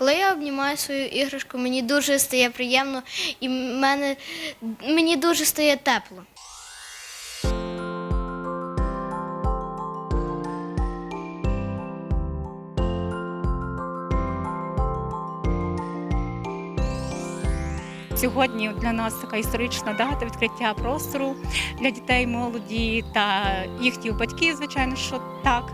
Коли я обнімаю свою іграшку, мені дуже стає приємно і мені дуже стає тепло. Сьогодні для нас така історична дата відкриття простору для дітей, молоді та їхніх батьків, звичайно, що так.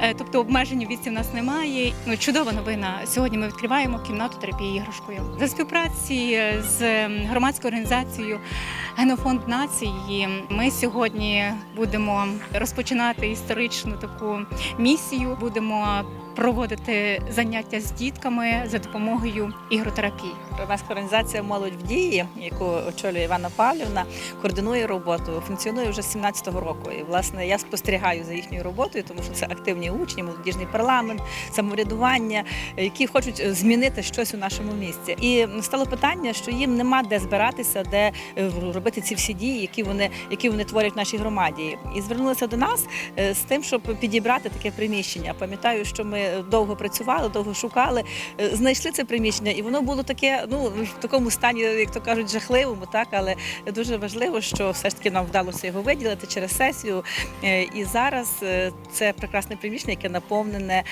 Е, Тобто обмежень віці в нас немає. Ну, чудова новина. Сьогодні ми відкриваємо кімнату терапії іграшкою. За співпраці з громадською організацією Генофонд нації ми сьогодні будемо розпочинати історичну таку місію. Будемо проводити заняття з дітками за допомогою ігротерапії. Громадська організація Молодь в дії, яку очолює Івана Павлівна, координує роботу, функціонує вже з 17-го року. І власне я спостерігаю за їхньою роботою, тому що це активні учні, молодіжний парламент, самоврядування, які хочуть змінити щось у нашому місті. І стало питання, що їм нема де збиратися, де е, робити ці всі дії, які вони, які вони творять в нашій громаді. І звернулися до нас е, з тим, щоб підібрати таке приміщення. Пам'ятаю, що ми довго працювали, довго шукали, е, знайшли це приміщення, і воно було таке, ну в такому стані, як то кажуть, жахливому, так але дуже важливо, що все ж таки нам вдалося його виділити через сесію. Е, І зараз це прекрасне приміщення, яке наповнене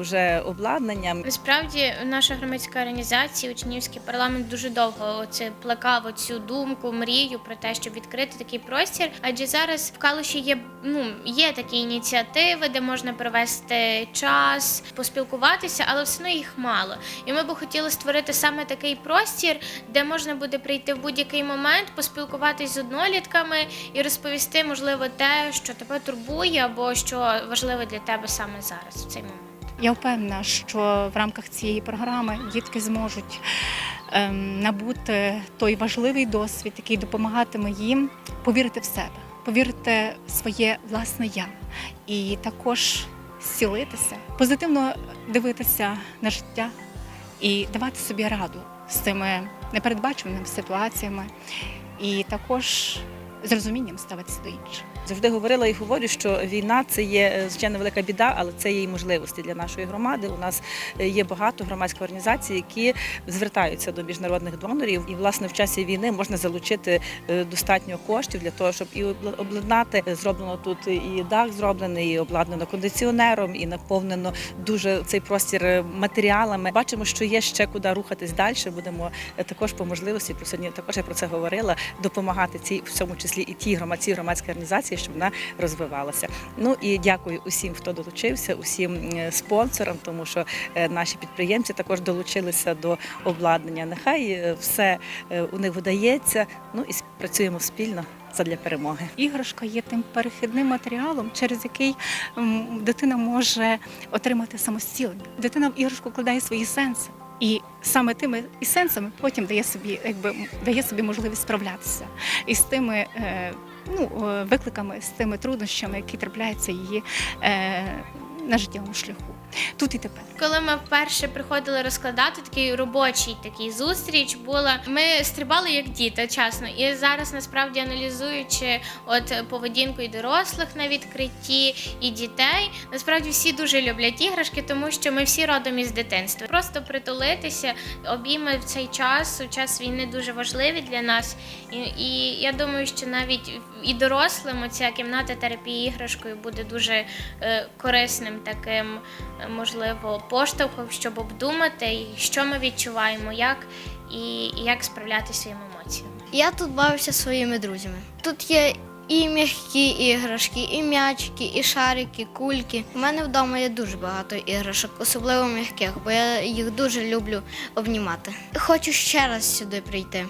уже обладнанням. Насправді наша громадська організація, учнівський парламент дуже довго оце плекав оцю думку, мрію про те, щоб відкрити такий простір. Адже зараз в Калуші є ну є такі ініціативи, де можна провести час, поспілкуватися, але все одно їх мало. І ми би хотіли створити саме такий простір, де можна буде прийти в будь-який момент, поспілкуватись з однолітками і розповісти, можливо, те, що тебе турбує, або що важливо для тебе саме зараз в цей момент. Я впевнена, що в рамках цієї програми дітки зможуть набути той важливий досвід, який допомагатиме їм повірити в себе, повірити в своє власне я і також зцілитися, позитивно дивитися на життя і давати собі раду з цими непередбаченими ситуаціями, і також з розумінням ставитися до інших. Завжди говорила і говорю, що війна це є е, звичайно велика біда, але це є і можливості для нашої громади. У нас е, є багато громадських організацій, які звертаються до міжнародних донорів. І власне в часі війни можна залучити е, достатньо коштів для того, щоб і обладнати зроблено тут і дах зроблений, і обладнано кондиціонером, і наповнено дуже цей простір матеріалами. Бачимо, що є ще куди рухатись далі. Будемо також по можливості про сьогодні також я про це говорила. Допомагати цій в цьому числі і тій громадській громадській організації, щоб вона розвивалася. Ну і дякую усім, хто долучився, усім спонсорам, тому що е, наші підприємці також долучилися до обладнання. Нехай е, все е, у них вдається. Ну і працюємо спільно задля перемоги. Іграшка є тим перехідним матеріалом, через який дитина може отримати самостілення. Дитина в іграшку вкладає свої сенси. І саме тими і сенсами потім дає собі, якби дає собі можливість справлятися із тими е, ну, е, викликами, з тими труднощами, які трапляються її е, на життєвому шляху. Тут і тепер. Коли ми вперше приходили розкладати такий робочий такий зустріч, була ми стрибали як діти, чесно. І зараз насправді аналізуючи от поведінку і дорослих на відкритті, і дітей, насправді всі дуже люблять іграшки, тому що ми всі родом із дитинства. Просто притулитися, обійми в цей час, у час війни дуже важливі для нас. І, і я думаю, що навіть і дорослим ця кімната терапії іграшкою буде дуже е, корисним таким можливо, поштовхом, щоб обдумати, що ми відчуваємо, як і, як справлятися своїми емоціями. Я тут бавився своїми друзями. Тут є і м'які іграшки, і м'ячики, і шарики, кульки. У мене вдома є дуже багато іграшок, особливо м'яких, бо я їх дуже люблю обнімати. Хочу ще раз сюди прийти.